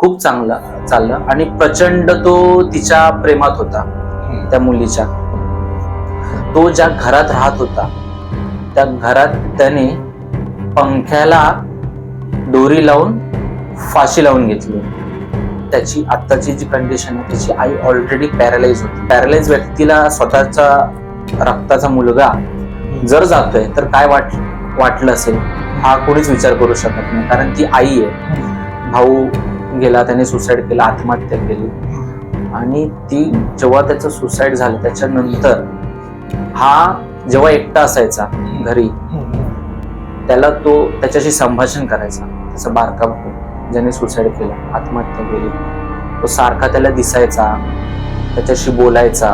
खूप चांगलं चाललं आणि प्रचंड तो तिच्या प्रेमात होता त्या मुलीच्या. तो ज्या घरात राहत होता त्या घरात त्याने पंख्याला दोरी लावून फाशी लावून घेतली. त्याची आत्ताची जी कंडिशन आहे त्याची आई ऑलरेडी पॅरालाइज होती. पॅरालाइज व्यक्तीला स्वतःचा रक्ताचा मुलगा जर जातोय तर काय वाट वाटलं असेल? हा कोणीच विचार करू शकत नाही कारण ती आई आहे. भाऊ गेला त्याने सुसाईड केला आत्महत्या केली. आणि ती जेव्हा त्याचं सुसाईड झालं त्याच्यानंतर हा जेव्हा एकटा असायचा घरी त्याला तो त्याच्याशी संभाषण करायचा त्याचा बारका भाऊ ज्याने सुसाईड केला आत्महत्या केली. तो सारखा त्याला दिसायचा त्याच्याशी बोलायचा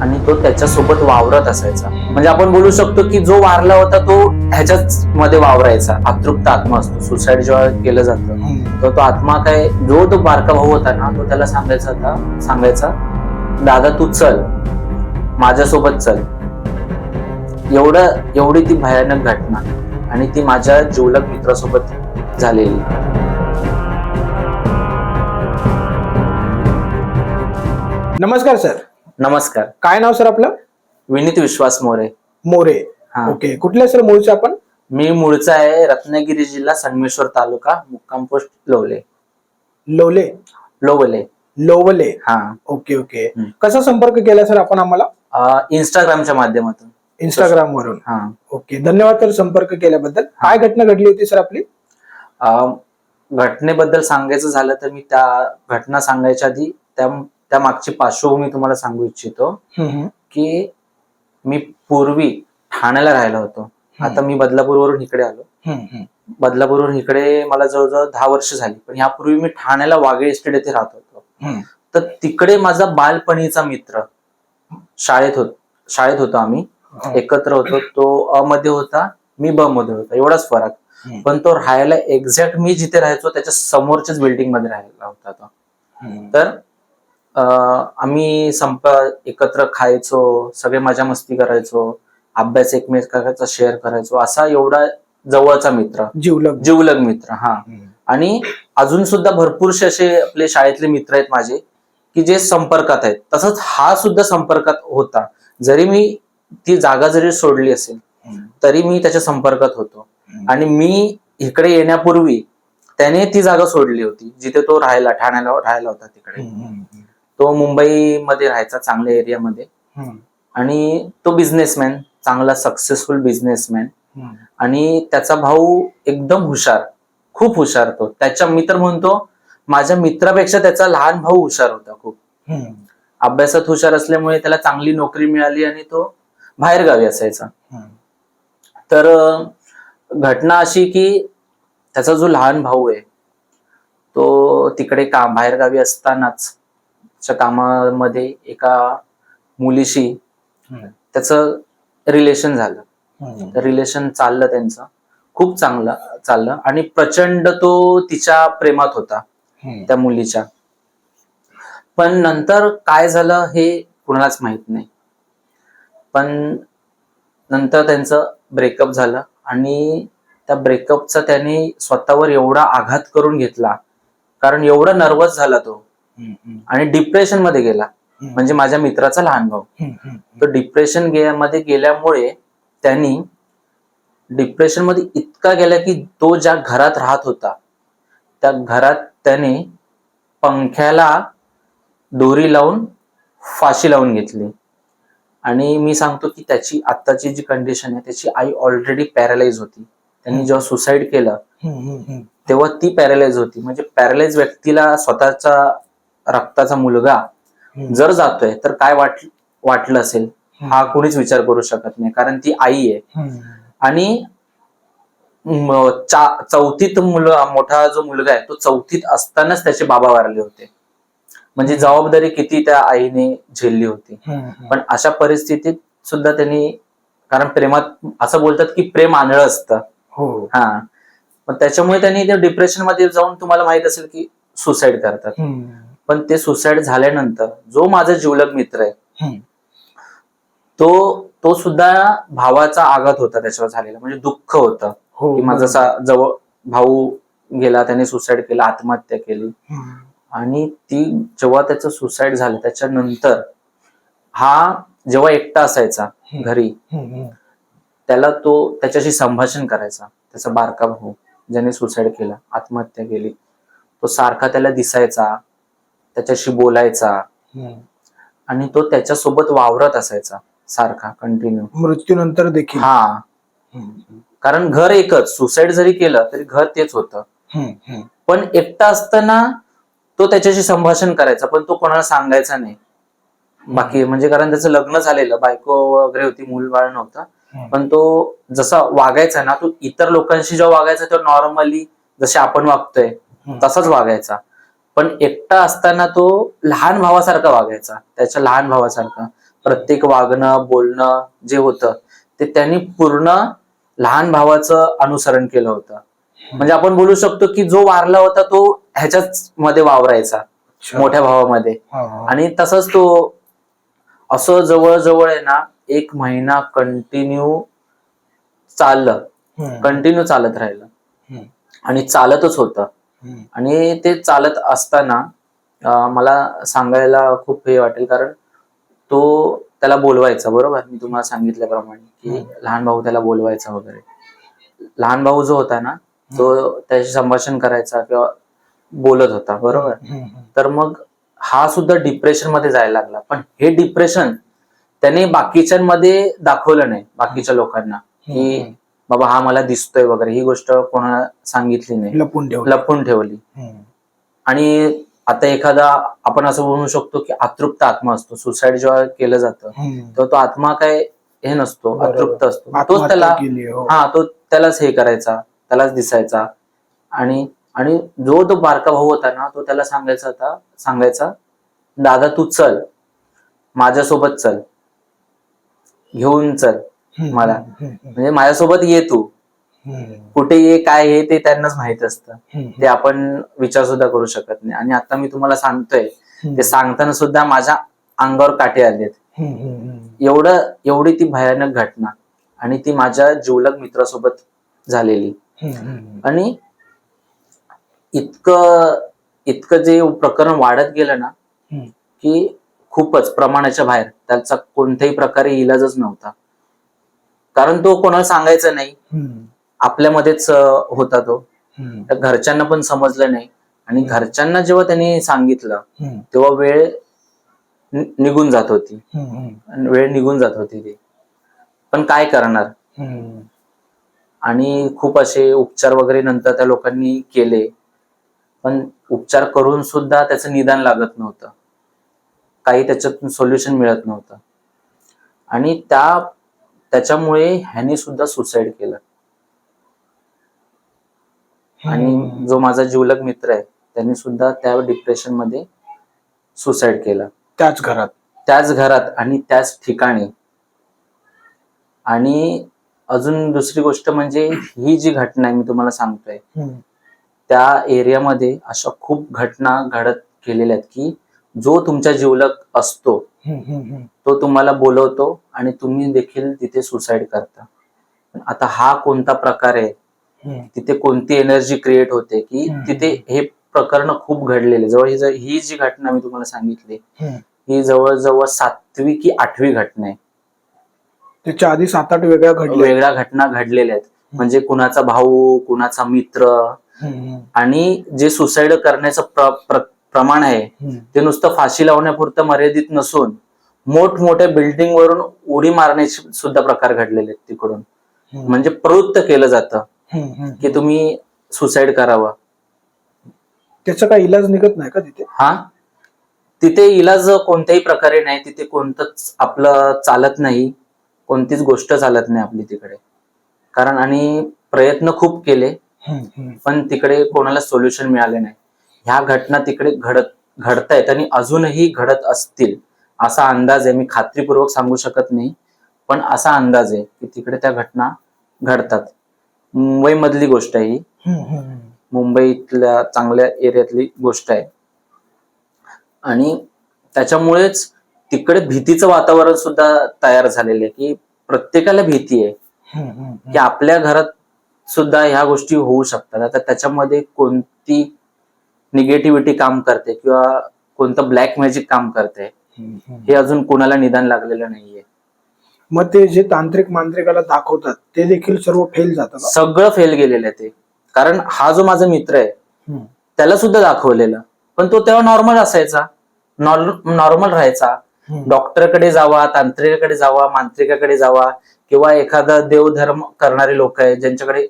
आणि तो त्याच्यासोबत वावरत असायचा. म्हणजे आपण बोलू शकतो की जो वारला होता तो ह्याच्याच मध्ये वावरायचा. अतृप्त आत्मा असतो. सुसाईड जेव्हा केलं जातं तर तो आत्मा काय जो तो बारका भाऊ होता ना तो त्याला सांगायचा होता सांगायचा दादा तू चल. माझ्यासोबत चल. एवढं एवढी ती भयानक घटना आणि ती माझ्या जिवलग मित्रासोबत झालेली. नमस्कार सर. नमस्कार. काय नाव सर आपलं? विनीत विश्वास मोरे. मोरे. हा. ओके. कुठले सर मूळचे आपण? मी मूळचा आहे रत्नागिरी जिल्हा संगमेश्वर तालुका मुक्काम पोस्ट लोवले. लोले लोवले. लोवले. हा. Okay okay. हम्म. कसा संपर्क केला सर आपण आम्हाला? अं, इंस्टाग्रामच्या माध्यमातून. इंस्टाग्राम वरून हा. ओके धन्यवाद सर संपर्क केल्याबद्दल. काय घटना घडली होती सर आपली? अं, घटनेबद्दल सांगायचं झालं तर मी त्या घटना सांगायच्या आधी त्या त्या मागची पार्श्वभूमी तुम्हाला सांगू इच्छितो. हम्म, की मी पूर्वी ठाण्याला राहिलो होतो. आता मी बदलापूरवरून इकडे आलो. बदलापूरवरून इकडे मला जवळजवळ दहा वर्ष झाली. पण यापूर्वी मी ठाण्याला वाघे इस्टेट येथे राहत होतो. तर तिकडे माझा बालपणीचा मित्र शाळेत होत शाळेत होतो आम्ही. एकत्र होतो. तो अ मध्ये होता मी ब मध्ये होता. एवढाच फरक. पण तो राहायला एक्झॅक्ट मी जिथे राहायचो त्याच्या समोरच्याच बिल्डिंगमध्ये राहायला होता तो. तर आम्ही संप एकत्र खायचो सगळे मजा मस्ती करायचो. अभ्यास एकमेकांचा शेअर करायचो असा एवढा जवळचा मित्र. जीवलग. जीवलग मित्र हा. आणि अजून सुद्धा भरपूरसे असे आपले शाळेतले मित्र आहेत माझे की जे संपर्कात आहेत. तसंच हा सुद्धा संपर्कात होता. जरी मी ती जागा जरी सोडली असेल तरी मी त्याच्या संपर्कात होतो. आणि मी इकडे येण्यापूर्वी त्याने ती जागा सोडली होती जिथे तो राहायला ठाण्याला राहायला होता तिकडे. तो मुंबईमध्ये राहायचा चांगल्या एरियामध्ये आणि तो बिझनेसमॅन चांगला सक्सेसफुल बिझनेसमॅन. आणि त्याचा भाऊ एकदम हुशार खूप हुशार तो त्याच्या मित्र म्हणतो माझ्या मित्रापेक्षा त्याचा लहान भाऊ हुशार होता खूप अभ्यासात हुशार असल्यामुळे त्याला चांगली नोकरी मिळाली आणि तो बाहेर गावी असायचा. तर घटना अशी की त्याचा जो लहान भाऊ आहे तो तिकडे काम बाहेर गावी असतानाच कामामध्ये एका मुलीशी. त्याचं रिलेशन झालं. रिलेशन चाललं त्यांचं. खूप चांगलं चाललं. आणि प्रचंड तो तिच्या प्रेमात होता. त्या मुलीच्या. पण नंतर काय झालं हे कुणालाच माहीत नाही. पण नंतर त्यांचं ब्रेकअप झालं आणि त्या ब्रेकअपचा त्याने स्वतःवर एवढा आघात करून घेतला. कारण एवढा नर्वस झाला तो. आणि डिप्रेशनमध्ये गेला. म्हणजे माझ्या मित्राचा लहान भाऊ. तो डिप्रेशनमध्ये गेल्यामुळे त्यांनी डिप्रेशनमध्ये इतका गेला की तो ज्या घरात राहत होता त्या घरात त्याने पंख्याला दोरी लावून फाशी लावून घेतली आणि मी सांगतो की त्याची आत्ताची जी कंडिशन आहे त्याची आई ऑलरेडी पॅरालाइज होती त्यांनी जेव्हा सुसाईड केलं. तेव्हा ती पॅरालाइज होती म्हणजे पॅरालाइज व्यक्तीला स्वतःचा रक्ताचा मुलगा. जर जातोय तर काय वाट वाटलं असेल? हा कोणीच विचार करू शकत नाही कारण ती आई आहे. आणि चौथीत मुलं मोठा जो मुलगा आहे तो चौथीत असतानाच त्याचे बाबा वारले होते. म्हणजे जबाबदारी किती त्या आईने झेलली होती. पण अशा परिस्थितीत सुद्धा त्यांनी कारण प्रेमात असं बोलतात की प्रेम आंधळं असतं. हो. हा. पण त्याच्यामुळे त्यांनी ते डिप्रेशनमध्ये जाऊन तुम्हाला माहीत असेल की सुसाईड करतात. पण ते सुसाईड झाल्यानंतर जो माझा जिवलग मित्र आहे. तो तो सुद्धा भावाचा आघात होता त्याच्यावर झालेला म्हणजे दुःख होतं हो की माझा जवळ भाऊ गेला त्याने सुसाईड केला आत्महत्या केली. आणि ती जेव्हा त्याचं सुसाईड झालं त्याच्यानंतर हा जेव्हा एकटा असायचा. घरी. त्याला तो त्याच्याशी संभाषण करायचा त्याचा बारका भाऊ ज्याने सुसाईड केला आत्महत्या केली तो सारखा त्याला दिसायचा त्याच्याशी बोलायचा. आणि तो त्याच्यासोबत वावरत असायचा सारखा कंटिन्यू मृत्यूनंतर देखील हा. कारण घर एकच सुसाईड जरी केलं तरी घर तेच होतं. पण एकटा असताना तो त्याच्याशी संभाषण करायचा पण तो कोणाला सांगायचा नाही बाकी म्हणजे कारण त्याचं लग्न झालेलं बायको वगैरे होती मूल बाळ नव्हतं. पण तो जसा वागायचा ना तो इतर लोकांशी जेव्हा वागायचा तेव्हा नॉर्मली जसे आपण वागतोय. तसाच वागायचा पण एकटा असताना तो लहान भावासारखा वागायचा त्याच्या लहान भावासारखा प्रत्येक वागणं बोलणं जे होतं ते त्यांनी पूर्ण लहान भावाचं अनुसरण केलं होतं म्हणजे आपण बोलू शकतो की जो वारला होता तो ह्याच्याच मध्ये वावरायचा. मोठ्या भावामध्ये. आणि तसंच तो असं जवळजवळ आहे ना एक महिना कंटिन्यू चाललं. कंटिन्यू चालत राहिलं. आणि चालतच होतं. आणि ते चालत असताना मला सांगायला खूप हे वाटेल कारण तो त्याला बोलवायचा बरोबर मी तुम्हाला सांगितल्याप्रमाणे की. लहान भाऊ त्याला बोलवायचा वगैरे लहान भाऊ जो होता ना तो त्याशी संभाषण करायचा किंवा बोलत होता बरोबर. तर मग हा सुद्धा डिप्रेशनमध्ये जायला लागला पण हे डिप्रेशन त्याने बाकीच्यांमध्ये दाखवलं नाही बाकीच्या लोकांना की. बाबा हा मला दिसतोय वगैरे. ही गोष्ट कोणाला सांगितली नाही. लपून ठेवलं. लपून ठेवली. आणि आता एखादा आपण असं म्हणू शकतो की अतृप्त आत्मा असतो. सुसाईड जेव्हा केलं जातं. तेव्हा तो आत्मा काय हे नसतो. अतृप्त असतो. तोच त्याला हो. हा तो त्यालाच हे करायचा त्यालाच दिसायचा. आणि आणि जो तो बारका भाऊ होता ना तो त्याला सांगायचा होता सांगायचा दादा तू चल. माझ्यासोबत चल. घेऊन चल. मला. म्हणजे माझ्यासोबत ये तू. कुठे ये काय हे ते त्यांनाच माहीत असतं. ते आपण विचार सुद्धा करू शकत नाही आणि आता मी तुम्हाला सांगतोय. ते सांगताना सुद्धा माझ्या अंगावर काटे आलेत. एवढं एवढी ती भयानक घटना आणि ती माझ्या जिवलग मित्रासोबत झालेली. आणि इतकं इतकं जे प्रकरण वाढत गेलं ना. की खूपच प्रमाणाच्या बाहेर त्याचा कोणत्याही प्रकारे इलाजच नव्हता कारण तो कोणाला सांगायचा नाही. आपल्यामध्येच होता तो. तर घरच्यांना पण समजलं नाही. आणि घरच्यांना जेव्हा त्यांनी सांगितलं. तेव्हा वेळ निघून जात होती. वेळ निघून जात होती ती. पण काय करणार. आणि खूप असे उपचार वगैरे नंतर त्या लोकांनी केले. पण उपचार करून सुद्धा त्याचं निदान लागत नव्हतं. काही त्याच्यातून सोल्युशन मिळत नव्हतं. आणि त्या त्याच्यामुळे ह्यानी सुद्धा सुसाईड केलं. आणि जो माझा जिवलग मित्र आहे त्यांनी सुद्धा त्या डिप्रेशनमध्ये सुसाईड केलं. त्याच घरात. त्याच घरात आणि त्याच ठिकाणी. आणि अजून दुसरी गोष्ट म्हणजे ही जी घटना आहे मी तुम्हाला सांगतोय. त्या एरियामध्ये अशा खूप घटना घडत गेलेल्या आहेत की जो तुमच्या जिवलग असतो. तो तुम्हाला बोलवतो आणि तुम्ही देखील तिथे सुसाईड करता आता हा कोणता प्रकार आहे. तिथे कोणती एनर्जी क्रिएट होते की. तिथे हे प्रकरण खूप घडलेले जवळ ही ज- ही जी घटना मी तुम्हाला सांगितली. ही जवळजवळ सातवी की आठवी घटना आहे त्याच्या आधी सात आठ वेगळ्या वेगळ्या घटना घडलेल्या आहेत म्हणजे कुणाचा भाऊ कुणाचा मित्र. आणि जे सुसाईड करण्याचं प्र, प्र, प्रमाण आहे. ते नुसतं फाशी लावण्यापुरतं मर्यादित नसून मोठमोठ्या बिल्डिंग वरून उडी मारण्याचे सुद्धा प्रकार घडलेले आहेत तिकडून. म्हणजे प्रवृत्त केलं जातं. की तुम्ही सुसाईड करावं त्याचा काही इलाज निघत नाही का तिथे हा तिथे इलाज कोणत्याही प्रकारे नाही तिथे कोणतंच आपलं चालत नाही कोणतीच गोष्ट चालत नाही आपली तिकडे कारण आणि प्रयत्न खूप केले. पण तिकडे कोणाला सोल्युशन मिळाले नाही ह्या घटना तिकडे घडत घडतायत आणि अजूनही घडत असतील असा अंदाज आहे. मी खात्रीपूर्वक सांगू शकत नाही पण असा अंदाज आहे की तिकडे त्या घटना घडतात. मुंबई मधली गोष्ट आहे ही. मुंबईतल्या चांगल्या एरियातली गोष्ट आहे. आणि त्याच्यामुळेच तिकडे भीतीचं वातावरण सुद्धा तयार झालेलं आहे की प्रत्येकाला भीती आहे. की आपल्या घरात सुद्धा ह्या गोष्टी होऊ शकतात. आता त्याच्यामध्ये कोणती निगेटिव्हिटी काम करते किंवा कोणतं ब्लॅक मॅजिक काम करते हे अजून कोणाला निदान लागलेलं नाहीये मग ते जे तांत्रिक मांत्रिकाला दाखवतात ते देखील सर्व फेल जातं का? सगळं फेल गेलेलं आहे ते कारण हा जो माझा मित्र आहे. त्याला सुद्धा दाखवलेलं पण तो तेव्हा नॉर्मल असायचा नॉर्मल राहायचा. डॉक्टरकडे जावा तांत्रिकाकडे जावा मांत्रिकाकडे जावा किंवा एखादा देवधर्म करणारे लोक आहेत ज्यांच्याकडे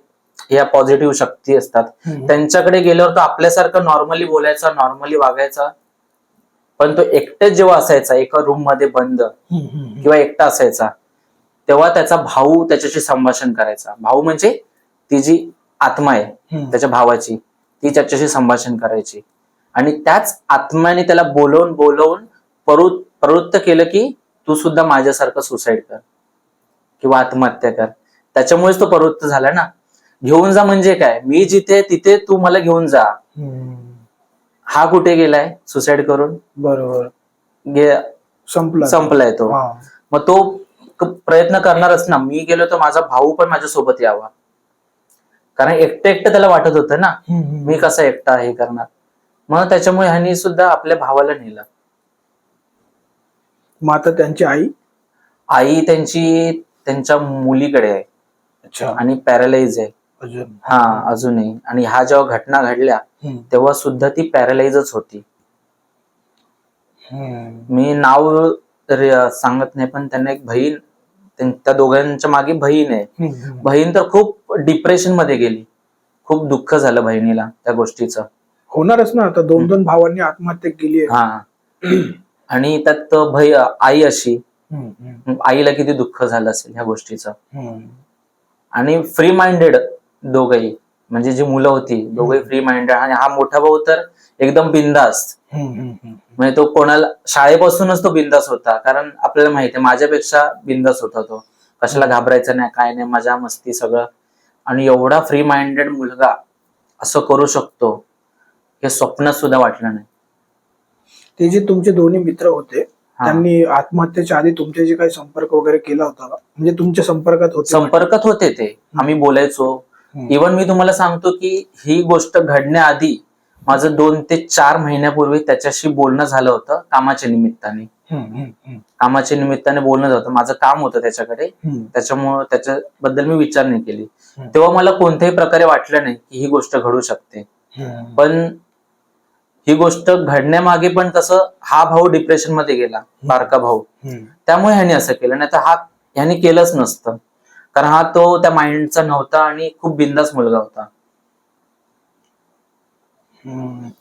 या पॉझिटिव्ह शक्ती असतात. त्यांच्याकडे गेल्यावर तो आपल्यासारखं नॉर्मली बोलायचा नॉर्मली वागायचा. पण तो एकटेच जेव्हा असायचा एका रूममध्ये बंद किंवा एकटा असायचा तेव्हा त्याचा भाऊ त्याच्याशी संभाषण करायचा. भाऊ म्हणजे ती जी आत्मा आहे. त्याच्या भावाची ती त्याच्याशी संभाषण करायची. आणि त्याच आत्म्याने त्याला बोलवून बोलवून प्रवृ- प्रवृत्त केलं की तू सुद्धा माझ्यासारखं सुसाईड कर. किंवा आत्महत्या कर. त्याच्यामुळेच तो प्रवृत्त झाला ना. घेऊन जा म्हणजे काय? मी जिथे तिथे तू मला घेऊन जा. हा कुठे गेलाय? सुसाईड करून? बरोबर. संपला संपलाय तो. मग तो प्रयत्न करणारच ना. मी गेलो तर माझा भाऊ पण माझ्या सोबत यावा. कारण एकटं एकटं त्याला वाटत होतं ना. मी कसा एकटा हे करणार? मग त्याच्यामुळे ह्यांनी सुद्धा आपल्या भावाला नेलं. मग आता त्यांची आई? आई त्यांची त्यांच्या मुलीकडे आहे. अच्छा. आणि पॅरालाइज आहे. हा अजूनही. आणि ह्या जेव्हा घटना घडल्या. तेव्हा सुद्धा ती पॅरालाइजच होती. मी नाव सांगत नाही पण त्यांना एक बहीण त्यां- दोघांच्या मागे बहीण आहे. बहीण तर खूप डिप्रेशनमध्ये गेली. खूप दुःख झालं बहिणीला त्या गोष्टीचं. होणारच ना आता दोन दोन भावांनी आत्महत्या केली हा. आणि त्यात भय आई अशी. आईला किती दुःख झालं असेल ह्या गोष्टीचं. आणि फ्री माइंडेड दोघही. म्हणजे जी मुलं होती दोघही फ्री माइंडेड आणि हा मोठा भाऊ तर एकदम बिंदास्त. म्हणजे तो कोणाला शाळेपासूनच तो बिंदास होता. कारण आपल्याला माहिती आहे माझ्यापेक्षा बिंदास होता तो. कशाला घाबरायचं नाही काय नाही मजा मस्ती सगळं. आणि एवढा फ्री माइंडेड मुलगा असं करू शकतो हे स्वप्नात सुद्धा वाटलं नाही. ते जे तुमचे दोन्ही मित्र होते. त्यांनी आत्महत्येच्या आधी तुमच्याशी काही संपर्क वगैरे केला होता म्हणजे तुमच्या संपर्कात होते संपर्कात होते ते. आम्ही बोलायचो. इवन मी तुम्हाला सांगतो की ही गोष्ट घडण्याआधी माझं दोन ते चार महिन्यापूर्वी त्याच्याशी बोलणं झालं होतं कामाच्या निमित्ताने. कामाच्या निमित्ताने बोलणं झालं होतं माझं काम होतं त्याच्याकडे. त्याच्यामुळं त्याच्याबद्दल मी विचार नाही केली. तेव्हा मला कोणत्याही प्रकारे वाटलं नाही की ही गोष्ट घडू शकते. पण ही गोष्ट घडण्यामागे पण कसं हा भाऊ डिप्रेशनमध्ये गेला बारका भाऊ. त्यामुळे ह्याने असं केलं नाही तर हा ह्याने केलंच नसतं कारण हा तो त्या माइंडचा नव्हता आणि खूप बिंदास मुलगा होता.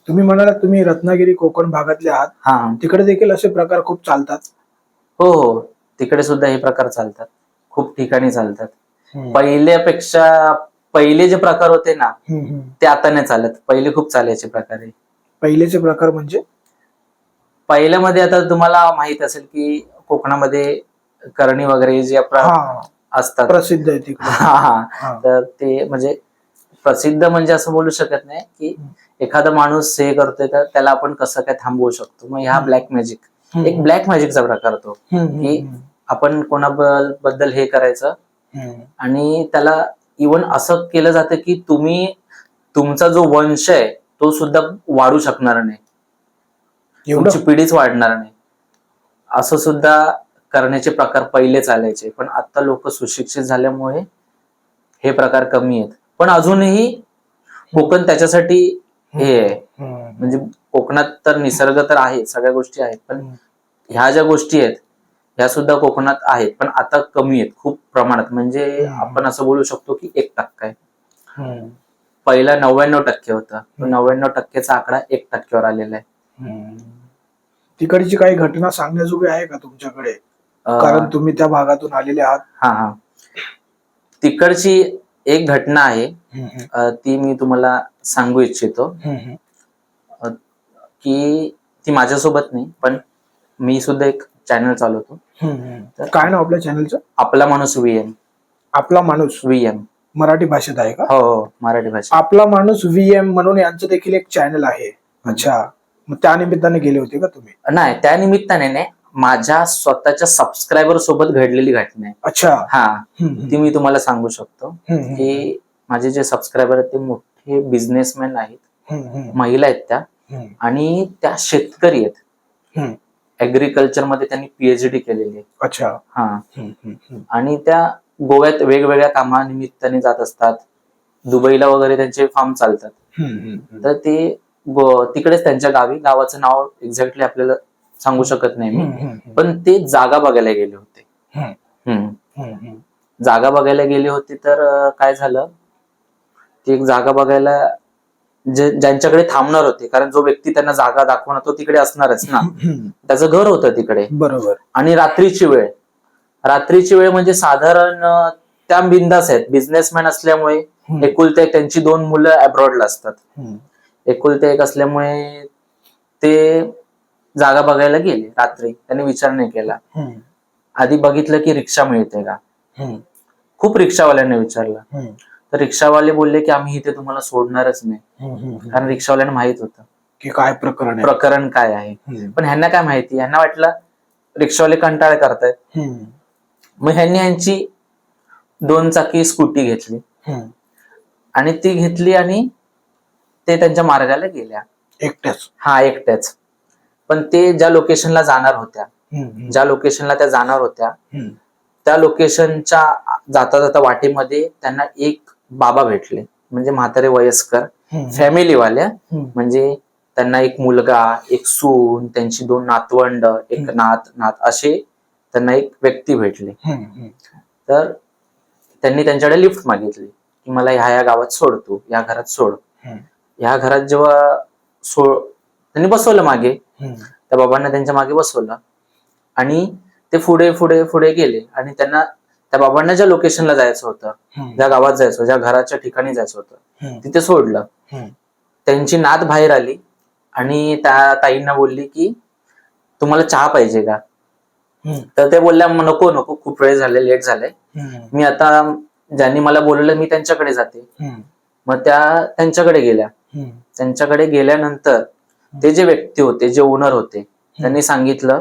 तुम्ही म्हणाला तुम्ही रत्नागिरी कोकण भागातले आहात. हा. तिकडे देखील असे प्रकार खूप चालतात? हो हो. तिकडे सुद्धा हे प्रकार चालतात. खूप ठिकाणी चालतात. पहिल्यापेक्षा पहिले जे प्रकार होते ना. ते आता नाही चालत. पहिले खूप चालायचे प्रकार आहे पहिलेचे प्रकार म्हणजे? पहिल्यामध्ये आता तुम्हाला माहीत असेल की कोकणामध्ये करणी वगैरे जे असतात प्रसिद्ध आहे हा, हा. हा. तर ते म्हणजे प्रसिद्ध म्हणजे असं बोलू शकत नाही की एखादा माणूस हे करतोय तर त्याला आपण कसं काय थांबवू शकतो मग ह्या ब्लॅक मॅजिक. एक ब्लॅक मॅजिकचा प्रकार तो हम्म, हम्म, की. आपण कोणाबद्दल हे करायचं. आणि त्याला इवन असं केलं जातं की तुम्ही तुमचा जो वंश आहे तो सुद्धा वाढू शकणार नाही तुमची पिढीच वाढणार नाही असं सुद्धा करण्याचे प्रकार पहिले चालायचे पण आता लोक सुशिक्षित झाल्यामुळे हे प्रकार कमी आहेत पण अजूनही कोकण त्याच्यासाठी हे आहे. म्हणजे कोकणात तर निसर्ग तर आहे सगळ्या गोष्टी आहेत पण. ह्या ज्या गोष्टी आहेत ह्या सुद्धा कोकणात आहेत पण आता कमी आहेत खूप प्रमाणात म्हणजे. आपण असं बोलू शकतो की एक टक्का आहे. पहिला नव्याण्णव टक्के होता. नव्याण्णव टक्केचा आकडा एक टक्क्यावर आलेला आहे. तिकडची काही घटना सांगण्याजोगी आहे का तुमच्याकडे कारण तुम्ही त्या भागातून आलेले आहात. हा हा. तिकडची एक घटना आहे. ती मी तुम्हाला सांगू इच्छितो. की ती माझ्यासोबत नाही पण मी सुद्धा एक चॅनल चालवतो. हम्म. काय नाव आपल्या चॅनलचं आपला माणूस व्हीएम आपला माणूस? व्हीएम मराठी भाषेत आहे का? हो हो. मराठी भाषा आपला माणूस व्हीएम म्हणून यांचं देखील एक चॅनल आहे. अच्छा. मग त्या निमित्ताने गेले होते का तुम्ही? नाही त्या निमित्ताने नाही. माझ्या स्वतःच्या सबस्क्रायबर सोबत घडलेली घटना आहे. अच्छा. हा. ती मी तुम्हाला सांगू शकतो. की माझे जे सबस्क्रायबर आहेत ते मोठे बिझनेसमॅन आहेत. महिला आहेत त्या. आणि त्या शेतकरी आहेत. हम्म. ऍग्रिकल्चरमध्ये त्यांनी पीएचडी केलेली आहे. अच्छा. हा. आणि त्या गोव्यात वेगवेगळ्या कामानिमित्ताने जात असतात. दुबईला वगैरे त्यांचे फार्म चालतात. तर ते तिकडेच त्यांच्या गावी. गावाचं नाव एक्झॅक्टली आपल्याला सांगू शकत नाही मी. पण ते जागा बघायला गेले होते. जागा बघायला गेले होते तर काय झालं? ती एक जागा बघायला ज्यांच्याकडे थांबणार होते कारण जो व्यक्ती त्यांना जागा दाखवणार तो तिकडे असणारच ना. त्याचं घर होतं तिकडे. बरोबर. आणि रात्रीची वेळ. रात्रीची वेळ म्हणजे साधारण त्या बिंदास आहेत. बिझनेसमॅन असल्यामुळे एकुलते एक त्यांची दोन मुलं अब्रॉडला असतात. एकुलते एक असल्यामुळे ते जागा बघायला गेले रात्री त्यांनी विचार नाही केला. आधी बघितलं की रिक्षा मिळते का? खूप रिक्षावाल्यांनी विचारलं. तर रिक्षावाले बोलले की आम्ही इथे तुम्हाला सोडणारच नाही. कारण रिक्षावाल्यांना माहीत होतं. की काय प्रकरण प्रकरण काय आहे? पण ह्यांना काय माहिती? ह्यांना वाटलं रिक्षावाले कंटाळ करतायत. मग ह्यांनी यांची दोन चाकी स्कूटी घेतली. आणि ती घेतली आणि ते त्यांच्या मार्गाला गेल्या. एकट्याच. हा एकट्याच. पण ते ज्या लोकेशनला जाणार होत्या ज्या लोकेशनला त्या जाणार होत्या त्या लोकेशनच्या जाता जाता वाटेमध्ये त्यांना एक बाबा भेटले म्हणजे म्हातारे वयस्कर फॅमिलीवाल्या म्हणजे त्यांना एक मुलगा एक सून त्यांची दोन नातवंड एक. नात नात असे त्यांना एक व्यक्ती भेटले. तर त्यांनी त्यांच्याकडे लिफ्ट मागितली की मला ह्या ह्या गावात सोड तू या घरात सोड. ह्या घरात जेव्हा सोड त्यांनी बसवलं मागे. त्या बाबांना त्यांच्या मागे बसवलं. आणि ते पुढे पुढे पुढे गेले. आणि त्यांना त्या बाबांना ज्या लोकेशनला जायचं होतं ज्या गावात जायचं होतं, ज्या घराच्या ठिकाणी जायचं होतं तिथे सोडलं. त्यांची नात बाहेर आली. आणि त्या ताईंना बोलली की तुम्हाला चहा पाहिजे का? तर ते बोलल्या "म नको नको. खूप वेळ झाले लेट हम्म, मी आता ज्यांनी मला बोलवलं मी त्यांच्याकडे जाते. मग त्या त्यांच्याकडे गेल्या. त्यांच्याकडे गेल्यानंतर ते जे व्यक्ती होते जे ओनर होते त्यांनी सांगितलं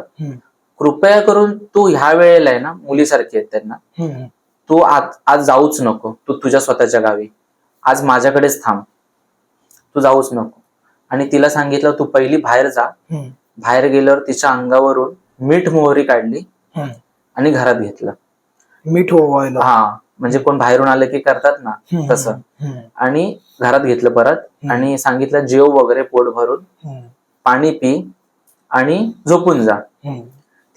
कृपया करून तू ह्या वेळेला आहे ना मुलीसारखी आहेत त्यांना. तू आज आज जाऊच नको. तू तुझ्या स्वतःच्या गावी. आज माझ्याकडेच थांब. तू जाऊच नको. आणि तिला सांगितलं तू पहिली बाहेर जा. बाहेर गेल्यावर तिच्या अंगावरून मीठ मोहरी काढली. आणि घरात घेतलं. मीठ ओवायला हा. म्हणजे कोण बाहेरून आलं की करतात ना तसं. आणि घरात घेतलं परत. आणि सांगितलं जेव वगैरे पोट भरून पाणी पी आणि झोपून जा.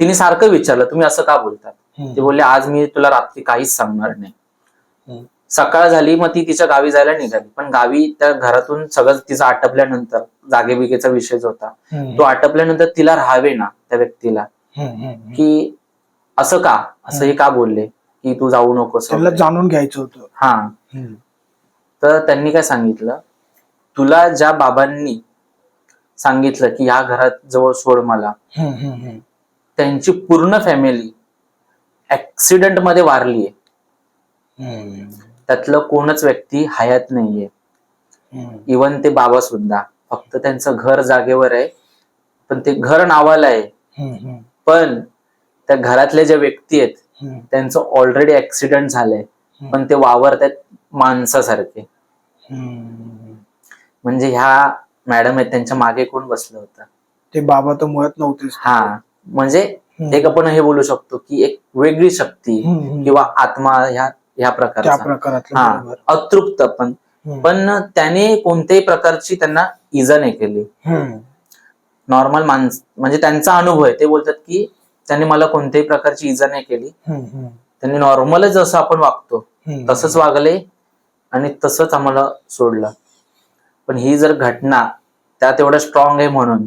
तिने सारखं विचारलं तुम्ही असं का बोलतात. ते बोलले आज मी तुला रात्री काहीच सांगणार नाही. सकाळ झाली मग ती तिच्या गावी जायला निघाली. पण गावी त्या घरातून सगळं तिचं आटपल्यानंतर जागेबिगेचा विषयच होता. हम्म, तो आटपल्यानंतर तिला राहावे ना त्या व्यक्तीला. की असं का? असं हे का बोलले? की तू जाऊ नकोस त्यांना. जाणून घ्यायचं होतं. हा. तर त्यांनी काय सांगितलं? तुला ज्या बाबांनी सांगितलं की या घरात जवळ सोड मला. त्यांची पूर्ण फॅमिली ऍक्सिडेंटमध्ये वारलीये त्यातलं कोणच व्यक्ती हयात नाहीये. इवन ते बाबा सुद्धा. फक्त त्यांचं घर जागेवर आहे. पण ते घर नावाला आहे. पण त्या घरातले ज्या व्यक्ती आहेत त्यांचं ऑलरेडी ऍक्सिडेंट झालंय. पण ते वावरतात माणसासारखे. म्हणजे ह्या मॅडम आहेत त्यांच्या मागे कोण बसलं होतं? ते बाबा तर मुळात नव्हतेच हा. म्हणजे. एक आपण हे बोलू शकतो की एक वेगळी शक्ती. किंवा आत्मा ह्या ह्या प्रकारचा. हा. अतृप्त पण. पण त्याने कोणत्याही प्रकारची त्यांना इजा नाही केली. नॉर्मल माणस म्हणजे त्यांचा अनुभव आहे. ते बोलतात की त्यांनी मला कोणत्याही प्रकारची इजा नाही केली. त्यांनी नॉर्मलच जसं आपण वागतो. तसंच वागले आणि तसंच आम्हाला सोडलं. पण ही जर घटना त्यात एवढं स्ट्रॉंग आहे म्हणून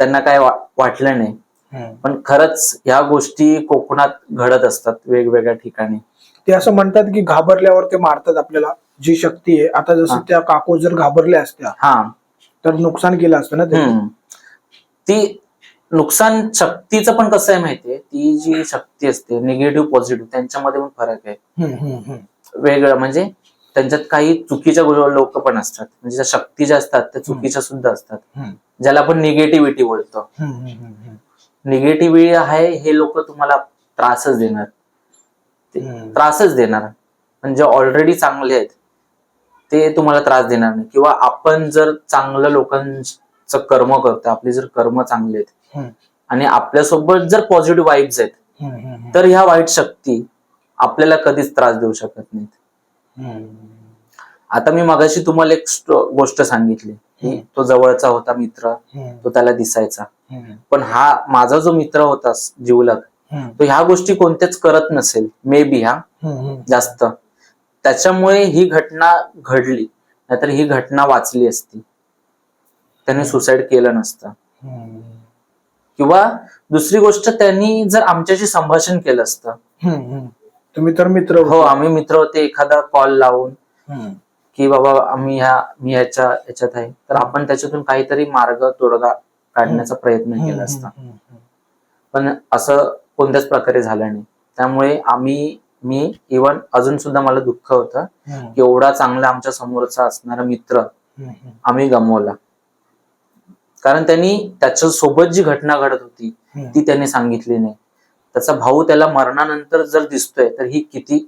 त्यांना काय वाटलं नाही. पण खरंच ह्या गोष्टी कोकणात घडत असतात वेगवेगळ्या ठिकाणी. ते असं म्हणतात की घाबरल्यावर ते मारतात आपल्याला जी शक्ती आहे. आता जसं. त्या काकू जर घाबरल्या असत्या हा. तर नुकसान केलं असतं ना. ती नुकसान शक्तीचं पण कसं आहे माहितीये? ती जी शक्ती असते निगेटिव्ह पॉझिटिव्ह त्यांच्यामध्ये पण फरक आहे. वेगळं म्हणजे त्यांच्यात काही चुकीच्या लोक पण असतात. म्हणजे त्या शक्ती ज्या असतात त्या चुकीच्या सुद्धा असतात. ज्याला आपण निगेटिव्हिटी बोलतो. निगेटिव्हिटी आहे हे लोक तुम्हाला त्रासच देणार. त्रासच देणार. पण जे ऑलरेडी चांगले आहेत ते तुम्हाला त्रास देणार नाही. किंवा आपण जर चांगलं लोकांचं कर्म करतो आपले जर कर्म चांगले आहेत. आणि आपल्यासोबत जर पॉझिटिव्ह वाईब्स आहेत तर ह्या वाईट शक्ती आपल्याला कधीच त्रास देऊ शकत नाहीत. आता मी मगाशी तुम्हाला एक गोष्ट सांगितली. की. तो जवळचा होता मित्र तो त्याला दिसायचा. पण हा माझा जो मित्र होता हम्म, तो ह्या गोष्टी कोणत्याच करत नसेल. मे बी हा. जास्त. त्याच्यामुळे ही घटना घडली. नाहीतर ही घटना वाचली असती. त्याने सुसाईड केलं नसतं. किंवा दुसरी गोष्ट त्यांनी जर आमच्याशी संभाषण केलं असतं. तुम्ही तर मित्र हो. आम्ही मित्र होते एखादा कॉल लावून. की बाबा आम्ही ह्या मी ह्याच्या ह्याच्यात आहे. तर आपण त्याच्यातून काहीतरी मार्ग तोडगा काढण्याचा प्रयत्न केला असता. पण असं कोणत्याच प्रकारे झालं नाही. त्यामुळे आम्ही मी इवन अजून सुद्धा मला दुःख होतं. की एवढा चांगला आमच्या समोरचा असणारा मित्र. आम्ही गमावला. कारण त्यांनी त्याच्या सोबत जी घटना घडत होती. ती त्यांनी सांगितली नाही. त्याचा भाऊ त्याला मरणानंतर जर दिसतोय तर ही किती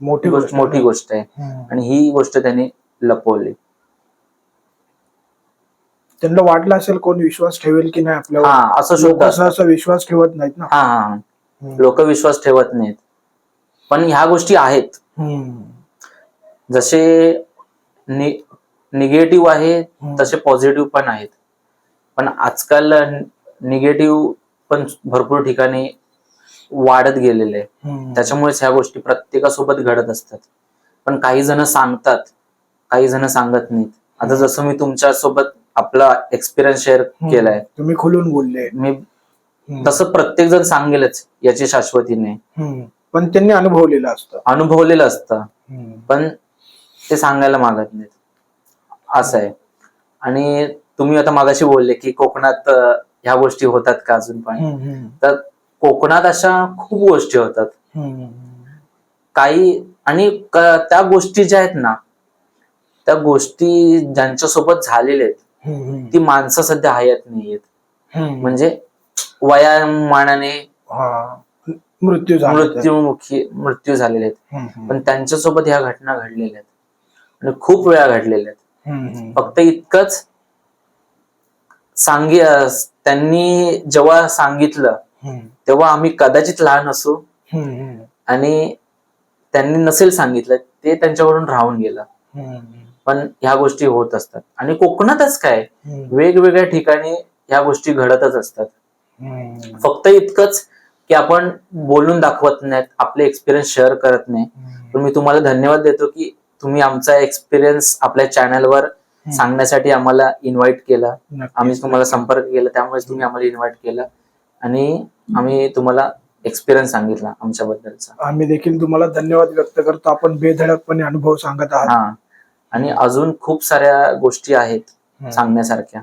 मोठी गोष्ट मोठी गोष्ट आहे. आणि ही गोष्ट त्यांनी लपवली. त्यांना वाटलं असेल कोण विश्वास ठेवेल की नाही आपल्यावर. हा असं शोध विश्वास ठेवत नाहीत ना. हा हा. लोक विश्वास ठेवत नाहीत. पण ह्या गोष्टी आहेत. जसे निगेटिव्ह आहे. तसे पॉझिटिव्ह पण आहेत. पण आजकाल निगेटिव्ह पण भरपूर ठिकाणी वाढत गेलेले आहे. त्याच्यामुळेच ह्या गोष्टी प्रत्येकासोबत घडत असतात. पण काही जण सांगतात काही जण सांगत नाहीत. आता जसं मी तुमच्यासोबत आपला एक्सपिरियन्स शेअर. केलाय. तुम्ही खुलून बोलले. मी. तसं प्रत्येक जण सांगेलच याची शाश्वती नाही. पण त्यांनी अनुभवलेलं असतं. अनुभवलेलं असतं. पण ते सांगायला मागत नाहीत. असं आहे. आणि तुम्ही आता मागाशी बोलले की कोकणात ह्या गोष्टी होतात का अजून पण. तर कोकणात अशा खूप गोष्टी होतात. काही आणि त्या गोष्टी ज्या आहेत ना त्या गोष्टी ज्यांच्यासोबत झालेल्या आहेत. ती माणसं सध्या हयात नाहीयेत. म्हणजे वयामानाने. मृत्यू. मृत्यूमुखी मृत्यू झालेले आहेत. पण त्यांच्यासोबत ह्या घटना घडलेल्या आहेत आणि खूप वेळा घडलेल्या आहेत. फक्त इतकंच सांगी त्यांनी जेव्हा सांगितलं. तेव्हा आम्ही कदाचित लहान असू. आणि त्यांनी नसेल सांगितलं ते त्यांच्याकडून राहून गेलं. पण ह्या गोष्टी होत असतात आणि कोकणातच काय. वेगवेगळ्या ठिकाणी ह्या गोष्टी घडतच असतात. फक्त इतकंच की आपण बोलून दाखवत नाहीत आपले एक्सपिरियन्स शेअर करत नाही पण मी तुम्हाला धन्यवाद देतो की तुम्ही आमचा एक्सपिरियन्स आपल्या चॅनलवर सांगण्यासाठी आम्हाला इन्व्हाइट केला. आम्ही तुम्हाला संपर्क केला त्यामुळे तुम्ही आम्हाला इन्व्हाइट केलं आणि आम्ही तुम्हाला एक्सपिरियन्स सांगितला आमच्याबद्दलचा आम्ही देखील तुम्हाला धन्यवाद व्यक्त करतो आपण बेधडकपणे अनुभव सांगत आहात हा आणि अजून खूप साऱ्या गोष्टी आहेत. सांगण्यासारख्या.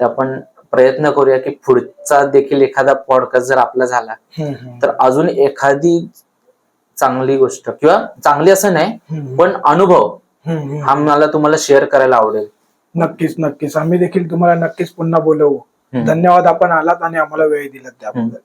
तर आपण प्रयत्न करूया की पुढचा देखील एखादा पॉडकास्ट जर आपला झाला. तर अजून एखादी चांगली गोष्ट किंवा चांगली असं नाही. पण अनुभव. हा मला तुम्हाला शेअर करायला आवडेल नक्कीच नक्कीच. आम्ही देखील तुम्हाला नक्कीच पुन्हा बोलवू. धन्यवाद आपण आलात आणि आम्हाला वेळ दिलात त्याबद्दल.